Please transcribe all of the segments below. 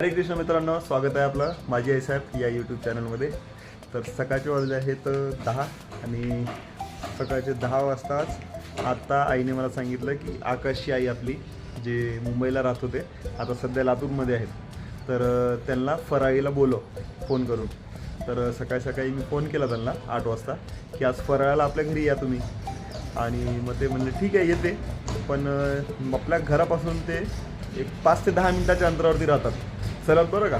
हरे कृष्ण मित्रांनो स्वागत आहे आपलं माझी आई साहेब या यूट्यूब चॅनलमध्ये तर सकाळचे वाजले आहेत दहा आणि सकाळचे दहा वाजताच आत्ता आईने मला सांगितलं की आकाशची आई आपली जे मुंबईला राहत होते आता सध्या लातूरमध्ये आहेत. तर त्यांना फराळीला बोलव फोन करून. तर सकाळी सकाळी मी फोन केला त्यांना आठ वाजता की आज फराळाला आपल्या घरी या तुम्ही. आणि मग ते म्हणले ठीक आहे येते. पण आपल्या घरापासून ते एक पाच ते दहा मिनटाच्या अंतरावरती राहतात. चलत बरं का.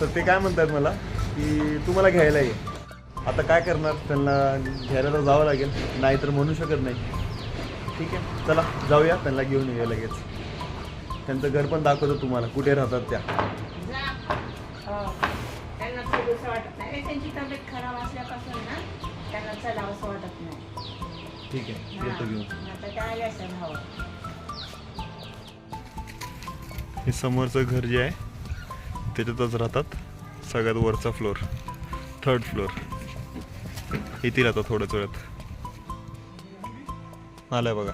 तर ते काय म्हणतात मला की तुम्हाला घ्यायला ये. आता काय करणार? त्यांना घ्यायला तर जावं लागेल. नाही तर म्हणू शकत नाही. ठीक आहे? चला जाऊया. त्यांना घेऊन येऊया लगेच. त्यांचं घर पण दाखवतो तुम्हाला. कुठे राहतात त्या. ठीक आहे. येतो घेऊन. हे समोरचं घर जे आहे त्याच्यातच राहतात. सगळ्यात वरचा फ्लोअर थर्ड फ्लोअर इथे राहतात थोड्याच वेळात. आलाय बघा.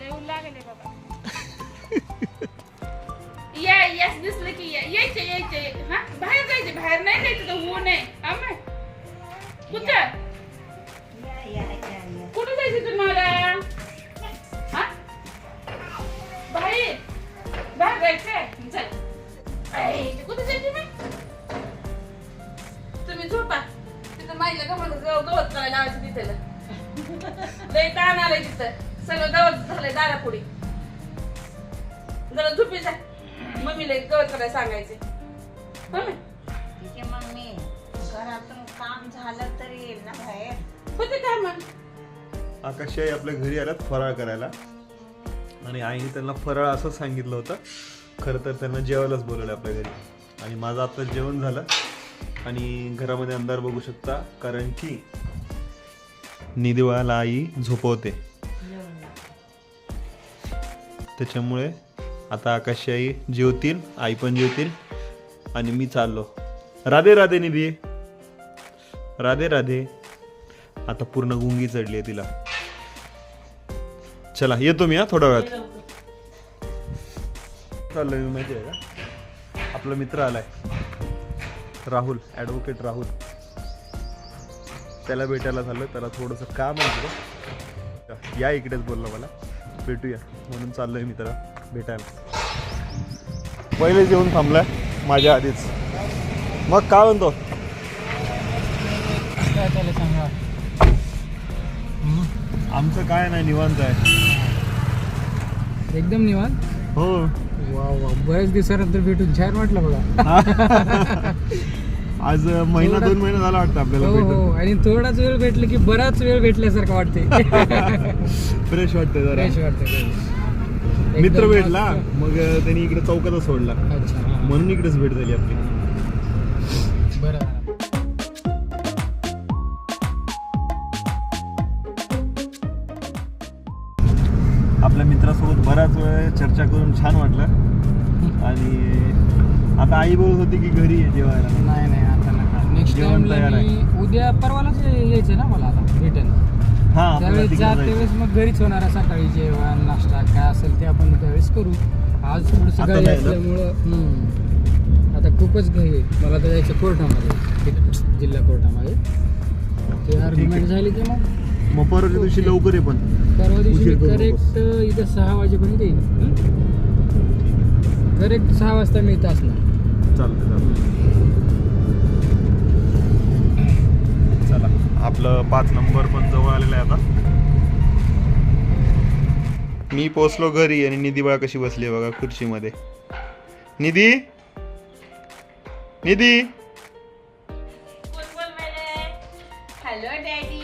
येऊन जायचं तुम्हाला? सगळं गवत झालंय दारापुढे. जरा झोपी जा. मम्मीला गवत करायला सांगायचे हो? ना? ठीक आहे मग मी घरातून काम झालं तरी येईल ना बाहेर होते काय मग? आकाशी आई आपल्या घरी आल्यात फराळ करायला. आणि आईने त्यांना फराळ असं सांगितलं होतं. खरं तर त्यांना जेवायलाच बोलवलं आपल्या घरी. आणि माझं आता जेवण झालं. आणि घरामध्ये अंधार बघू शकता कारण की निदिवाळाला आई झोपवते. त्याच्यामुळे आता आकाशाई जेवतील आई पण जेवतील आणि मी चाललो. राधे राधे निधी. राधे राधे. आता पूर्ण गुंगी चढली आहे तिला. चला येतो मी हा थोड्या वेळात. चाललो मी माहिती आहे का? आपला मित्र आलाय. राहुल ॲडव्होकेट राहुल. त्याला भेटायला झालं त्याला थोडंसं काम आहे या इकडेच बोलला मला. भेटूया. म्हणून चाललोय मी त्याला भेटायला. पहिलेच येऊन थांबलाय माझ्या आधीच. मग काय म्हणतो? काय त्याला सांगा. आमचं काय नाही निवांत आहे. एकदम निवांत? हो. वा वा बऱ्याच दिवसानंतर भेटून छान वाटलं बघा. आज महिना दोन महिना झाला वाटतं आपल्याला हो भेटून. हो. आणि थोडाच वेळ भेटलं की बराच वेळ भेटल्यासारखं वाटते फ्रेश जरा. फ्रेश वाटतं मित्र भेटला मग त्यांनी इकडे चौकातच सोडला. अच्छा हा. म्हणून इकडेच भेट झाली आपली. बरं. आपल्या मित्रासोबत बराच वेळ चर्चा करून छान वाटलं. आणि आता आई बोलत होती की घरी आहे जेवायला. नाही नाही आता नका. नेक्स्ट जेवण टाइमला तयार मी उद्या परवालाच यायचं ना मला आता रिटर्न हा आपल्याला त्यावेळेस तिकडे जात जायचं. त्यावेळेस मग घरीच होणार आहे सकाळी जेवण नाश्ता काय असेल ते आपण त्यावेळेस करू. आज थोडंसं आता घरी नाही ना? असल्यामुळं हम्म. आता खूपच घाई आहे. मला तर जायचं कोर्टामध्ये तिकडं जिल्हा कोर्टामध्ये. ते आर्ग्युमेंट झाली की मग? मग परवाच्या दिवशी लवकर आहे पण. परवा दिवशी उशीर करू करेक्ट इथं सहा वाजेपर्यंत येईल करेक्ट सहा वाजता मी इथं असणार. चालते चालते चला आपलं पाच नंबर पण जवळ आलेलं आहे आता. मी पोचलो घरी आणि निधी बाळा कशी बसली बघा खुर्चीमध्ये. निधी? निधी? हॅलो डॅडी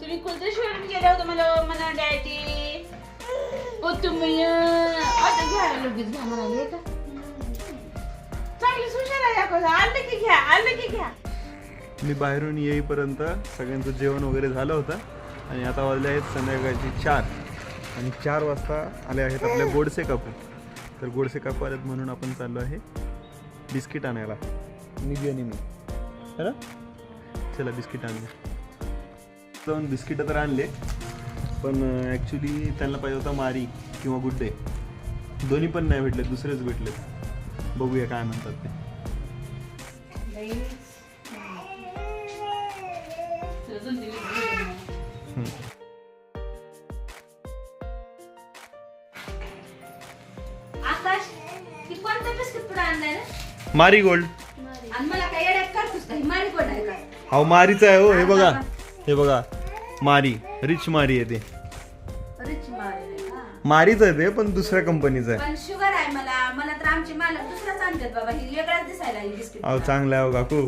तुम्ही कोणत्या शोरूम गेला होता मला म्हणा डॅडी ओ तुम्ही आता घ्या लगेच घ्या म्हणाले का? चांगली हुशार आहे आपण आलं की घ्या आलं की घ्या. मी बाहेरून येईपर्यंत सगळ्यांचं जेवण वगैरे झालं होतं आणि आता वाजले आहेत संध्याकाळची चार. आणि चार वाजता आले आहेत आपल्या गोडसे काकू. तर गोडसे काकू आलेत म्हणून आपण चाललो आहे बिस्किट आणायला. निधी आणि मी है ना? चला बिस्किट आणले जाऊन बिस्किटं तर आणले पण ॲक्च्युली त्यांना पाहिजे होता मारी किंवा गुड्डे. दोन्ही पण नाही भेटले दुसरेच भेटले बघूया काय म्हणतात ते. आकाश कोणतं बिस्किट पुढे आणलाय मारी गोल्ड आणि मला काय येड्यात काढतोस का? ही मारी कोण आहे का? हा मारीच आहे हो हे बघा. हे बघा. मारी. रिच मारी आहे ते. रिच मारी आहे का? मारीच आहे ते पण दुसऱ्या कंपनीचं आहे. पण आमचे मालक दुसराच आणतात बाबा. ही वेगळाच दिसायला ही बिस्किट. अहो चांगलं आहे हो काकू.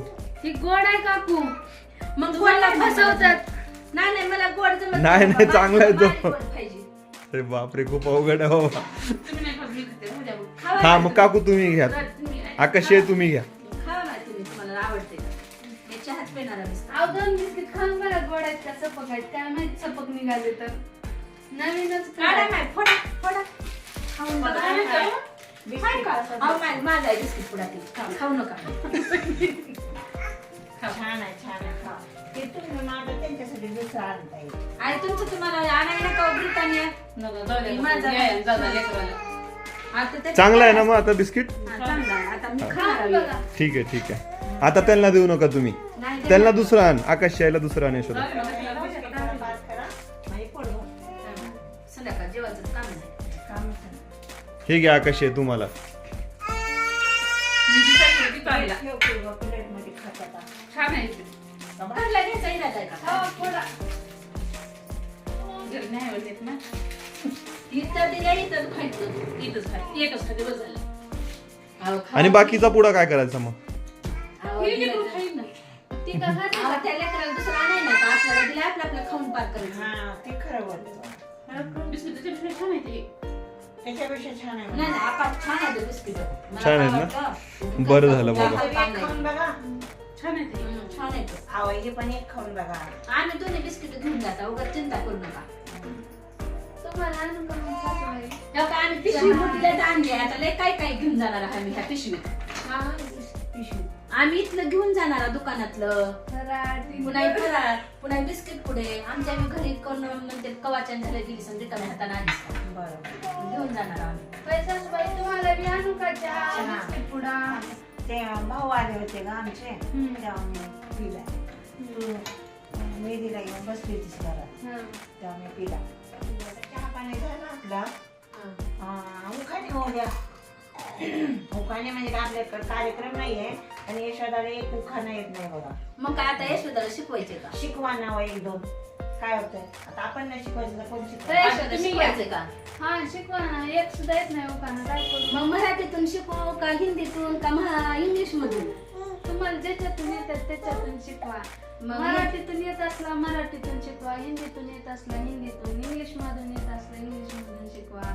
ही गोड आहे काकू. मग गोडला फसवतात. नाही नाही मला गोड जमत नाही, नाही, बाबा. चांगला आहे तो. मारी गोड पाहिजे. अरे बापरे खूप अवघड आहे हो. तुम्ही नाही खात, मी खाते. हो द्या बघ. खावा हा ना. मग काकू तुम्ही घ्या. तुम्ही- आकाश हे तुम्ही घ्या. खावा ना तुम्ही तुम्हाला आवडते का? हे चहात पिणारा बिस्किट. अहो दोन बिस्किट खाऊन बघा गोड आहेत का सपक आहेत काय माहीत सपक निघाले तर. नवीनच काढा. माय फोडा फोडा. खाऊन बघा. माझा आहे बिस्किट पुडा ते खाऊ- खाऊ. नका छान आहे छान आहे. खा. ते तुम्ही माझं त्यांच्यासाठी दुसरं आणता येईल आणि तुमचं तुम्हाला आणायला नका हो, ब्रिटानिया. माझा-. आता चांगलं आहे ना मग आता बिस्किट? हा, चांगलं आहे. आता मी खाऊन खाणार बघा. आहे. ठीक आहे ठीक आहे. आता त्यांना देऊ नका तुम्ही. नाही त्यांना दुसरं आण. आकाश यायला दुसरं आण यशोदा. संध्याकाळ जेवायचं काम नाही. काम. हे घ्या आकाश तुम्हाला. छान आहे ते. घरला घ्यायचा इरादा आहे का? हो, थोडा. घरी नाही आवडत ना. इथं दिल्या इथं खायचं इथंच खायचं एकच खाते बस झालं अहो, खा. आणि बाकीचा पुडा काय करायचा मग हे लेकरू ना. ती का खाते आपल्याला दिलं आपलं आपलं खाऊन पार करायचं हा, ते खरं बोलतो. बिस्किट त्याच्यापेक्षा छान आहे ते. त्याच्यापेक्षा छान आहे नाही नाही आपण छान आहे ते बिस्किट मला छान आहेत ना? आवडतं. बरं झालं बाबा. जास्त एक पान नाही. खाऊन बघा छान आहे ते. हम्म, छान आहे ते. आवा हे पण एक खाऊन बघा आम्ही दोन्ही बिस्किट घेऊन जाता उगाच चिंता करू नका तुम्हाला आणून का मग सासूबाई? तेव्हा काय आम्ही पिशवी मोठीला आणली आता लय काय काय घेऊन जाणार आहे आम्ही ह्या पिशवीत हा, पिशवी आम्ही इथलं घेऊन जाणार आहे दुकानातलं. पुन्हा फराळ पुन्हा बिस्किट पुढे आमच्या आम्ही घरी कोण म्हणते कवाच्यान झालं गेली समजे कमी हाताने? बरोबर घेऊन जाणार आम्ही. बाई सासूबाई तुम्हाला बी आणू का चहा? चहा. बिस्किट पुडा? ते भाऊ आले होते का आमचे. हम्म. तेव्हा मी पिला. मेहंदीला घेऊन बसली होतीस घरात. हा. तेव्हा मी पिला. चहा पाणी झालं आपला? उखाणे होऊ द्या उखाणे म्हणजे काय आपल्याकडे कार्यक्रम नाहीये. आणि यशोदाला एक उखाणा येत नाही बघा. मग काय आता यशोदाला शिकवायचे का? शिकवा नाव एक दोन. काय होतंय? आता आपण नाही शिकवायचं तर कोण शिकवायचं तुम्ही का? हा शिकवा ना. एक सुद्धा येत नाही उखाणा काय करू मग मराठीतून शिकवू का? हिंदीतून का महा इंग्लिश मधून तुम्हाला ज्याच्यातून येतात त्याच्यातून शिकवा. मग मराठीतून येत असला मराठीतून शिकवा. हिंदीतून येत असला हिंदीतून इंग्लिश मधून येत असला इंग्लिश मधून शिकवा.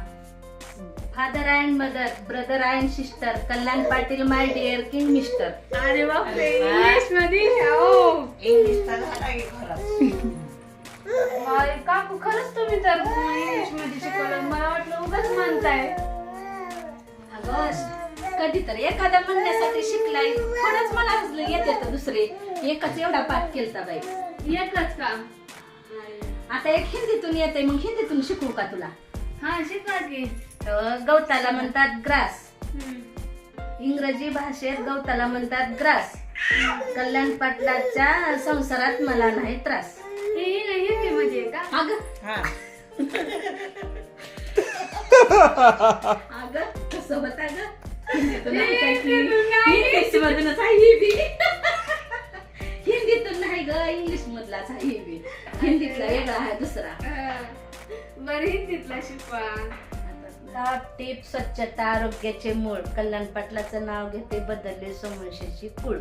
Father and mother brother and sister Kalyan Patil my dear king mister अरे बापरे इंग्लिशमध्ये? हो. झाला काकू खरंच तुम्ही तर इंग्लिशमध्ये शिकवलं. मला वाटलं उगाच म्हणताय. अगं कधीतरी एखादा म्हणण्यासाठी शिकलाय. थोडंच मला येते तर दुसरे. एकच एवढा पाठ केलता बाई. एकच का? आता एक हिंदीतून येते मग हिंदीतून शिकवू का तुला? हा शिकवा की. तर गवताला म्हणतात ग्रास. इंग्रजी भाषेत गवताला म्हणतात ग्रास. कल्याण पाटलाच्या संसारात मला नाही त्रास. अगं. हा. अगं कसं होत ग हिंदीतून नाही काय की? हिंदीतून नाही. इंग्लिश मधूनच आहे ही बी. हिंदीतून नाही ग इंग्लिश मधलाच आहे ही बी. हिंदीतला वेगळा आहे दुसरा. बरं हिंदीतला शिकवा. टीप स्वच्छता आरोग्याचे मूळ. कल्याण पाटलाचं नाव घेते बदलले समोरशेची कुळ.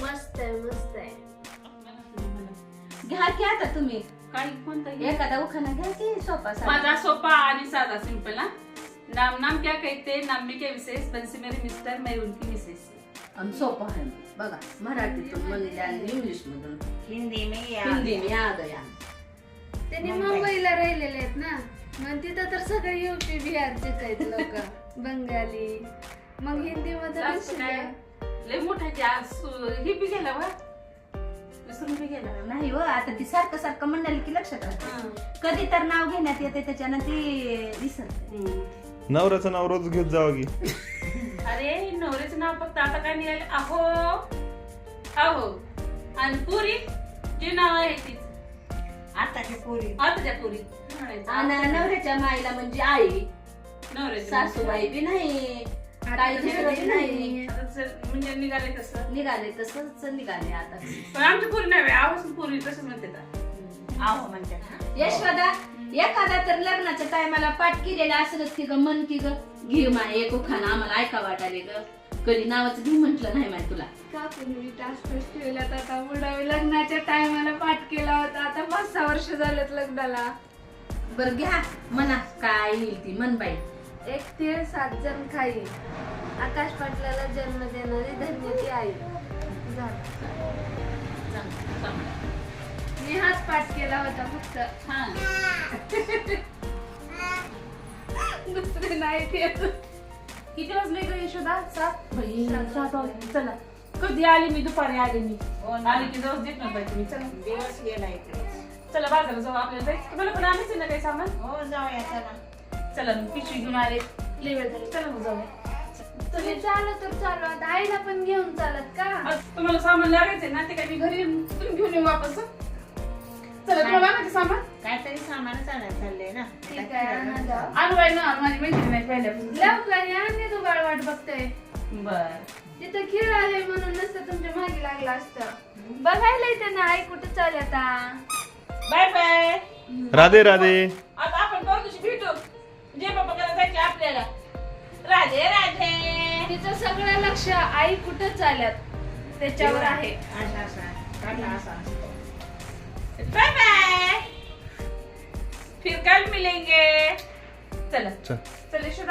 मस्त आहे मस्त आहे. घ्या की आता तुम्ही. काय कोणता घे? एखादा उखाणा घ्या की सोपा साधा. माझा सोपा आणि साधा सिंपल ना नाम नाम क्या कहते नाम में क्या विशेष बनसे मेरे मिस्टर मैं उनकी मिसेस. आणि सोपं आहे. बघा मराठीतून आणि इंग्लिश मधून हिंदी में या. हिंदी में आ गया त्यांनी मुंबई. मुंबईला राहिलेले आहेत ना? मग तिथं तर सगळे युपी बिहारचेच आहेत लोक. बंगाली. मग हिंदी मध्ये जास्त काय? लय मोठा जास्त हे बी गेला वा विसरून बी गेला? नाही हो आता ती सारखं सारखं म्हणाली की लक्षात राहते. कधी तर नाव घेण्यात येते त्याच्यानं ती विसरते नवऱ्याचं नाव रोज घेत जावं की? अरे नवऱ्याचं नाव फक्त आता काय निघाले? अहो. अहो. आणि पुरी? जे नाव आहे तीच. आताची पोरी. आताच्या पुरी म्हणायचं. आणि नवऱ्याच्या माईला म्हणजे आई. नवऱ्याचं सासूबाई बी नाही. नाही म्हणजे निघाले कसं निघाले तसंच निघाले आता. पण आमची पुरी नाही आवाज पुरी तसं म्हणते का आहो म्हणतात ना. यशवदा एखादा तर लग्नाच्या टायमाला पाठ केलेला असेलच की ग मन की ग. घे माय एक उखाना आम्हाला ऐका वाटाले ग. कधी नावाचं घे म्हंटल नाही माय तुला. काकून मी टास्क ठेवल्यात आता बुडावी लग्नाच्या टायमाला पाठ केला होता. आता पाच सहा वर्ष झालेत लग्नाला. बर घ्या. म्हणा काय येईल ती. मन बाई. एक तीळ सात जण खाई. आकाश पाटलाला जन्म देणारी धन्य ती आई. मी हाच पाठ केला होता फक्त. हा. दुसरे नाही ते किती वाजले ग यशोदा? सात? बाई, सात वाजले. चला. कधी आली मी? दुपारी आली मी. हो. आली की जाऊच देत बाई तुम्ही. चला. दिवस गेला इकडे. चला बाजारात जाऊ. आपल्याला जायचं. तुम्हाला पण आणायचं आहे ना काही सामान? हो जाऊया. चला. चला मग पिशवी घेऊन आले. लय वेळ झाली. चला मग जाऊया. तुम्ही तर चालू. आता आईला पण घेऊन चालत का? आज तुम्हाला सामान लागायचंय ना ते काय मी घरी येऊन तुम्ही घेऊन येऊ वापस हं? चला तुम्हाला आणायचं सामान? काहीतरी सामानच आणायला चाललंय ना. ठीक आहे आणा जाऊ. आणू बाई ना माझी मैत्रीण आहे पहिल्यापासून. लवकर या आणि तू बाळ वाट बघतोय बर. तिथं खेळ आले म्हणून नसतं तुमच्या मागे लागलं असतं. बघायला येते ना आई कुठं चालू आता? Bye bye Radhe Radhe. आता आपण भेटू जे बाबा करायला जायचे आपल्याला. राधे राधे. तिचं सगळं लक्ष आई कुठं चालत? त्याच्यावर आहे. असा असा काढला असा असतो बाय बाय. फिर कल मिलेंगे. चला. चल. चल चल